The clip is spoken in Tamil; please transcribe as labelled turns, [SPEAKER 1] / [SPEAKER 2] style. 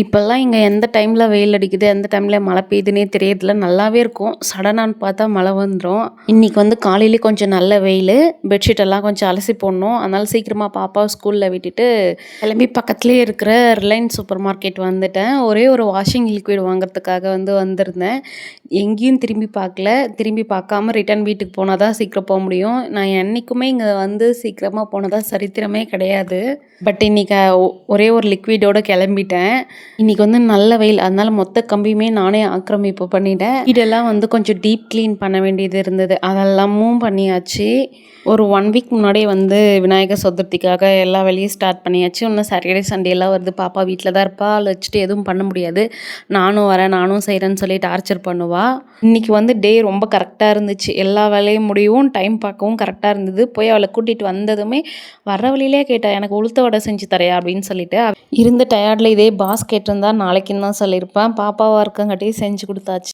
[SPEAKER 1] இப்போல்லாம் இங்கே எந்த டைமில் வெயில் அடிக்குது எந்த டைமில் மழை பெய்யுதுன்னே தெரியறதில்ல. நல்லாவே இருக்கும். சடனான்னு பார்த்தா மழை வந்துடும் இன்றைக்கி வந்து காலையிலே கொஞ்சம் நல்ல வெயில் பெட்ஷீட் எல்லாம் கொஞ்சம் அலசி போடணும். அதனால் சீக்கிரமாக பாப்பாவை ஸ்கூலில் விட்டுட்டு கிளம்பி பக்கத்துலேயே இருக்கிற ரிலையன்ஸ் சூப்பர் மார்க்கெட் வந்துட்டேன். ஒரே ஒரு வாஷிங் லிக்விட் வாங்குறதுக்காக வந்து வந்திருந்தேன். எங்கேயும் திரும்பி பார்க்கல. திரும்பி பார்க்காம ரிட்டர்ன் வீட்டுக்கு போனால் தான் சீக்கிரம் போக முடியும். நான் என்றைக்குமே இங்கே வந்து சீக்கிரமாக போனதாக சரித்திரமே கிடையாது. பட் இன்றைக்கி ஒரே ஒரு லிக்விடோடு கிளம்பிட்டேன். இன்றைக்கி வந்து நல்ல வெயில். அதனால மொத்த கம்பியுமே நானே ஆக்கிரமிப்பு பண்ணிட்டேன். இதெல்லாம் வந்து கொஞ்சம் டீப் க்ளீன் பண்ண வேண்டியது இருந்தது. அதெல்லாமும் பண்ணியாச்சு. ஒரு ஒன் வீக் முன்னாடியே வந்து விநாயகர் சதுர்த்திக்காக எல்லா வேலையும் ஸ்டார்ட் பண்ணியாச்சு. இன்னும் சாட்டர்டே சண்டே எல்லாம் வருது. பாப்பா வீட்டில் தான் இருப்பா. அவளை வச்சுட்டு எதுவும் பண்ண முடியாது. நானும் வரேன் நானும் செய்கிறேன்னு சொல்லி டார்ச்சர் பண்ணுவா. இன்றைக்கி வந்து டே ரொம்ப கரெக்டாக இருந்துச்சு. எல்லா வேலையும் முடியவும் டைம் பார்க்கவும் கரெக்டாக இருந்தது. போய் அவளை கூட்டிகிட்டு வந்ததுமே வர வழியிலே கேட்டா எனக்கு உளுத்த வடை செஞ்சு தரையா அப்படின்னு சொல்லிட்டு. இருந்த டயர்டில் இதே பாஸ் கேட்டிருந்தா நாளைக்குன்னு தான் சொல்லியிருப்பேன். பாப்பாவாக இருக்கங்காட்டி செஞ்சு கொடுத்தாச்சு.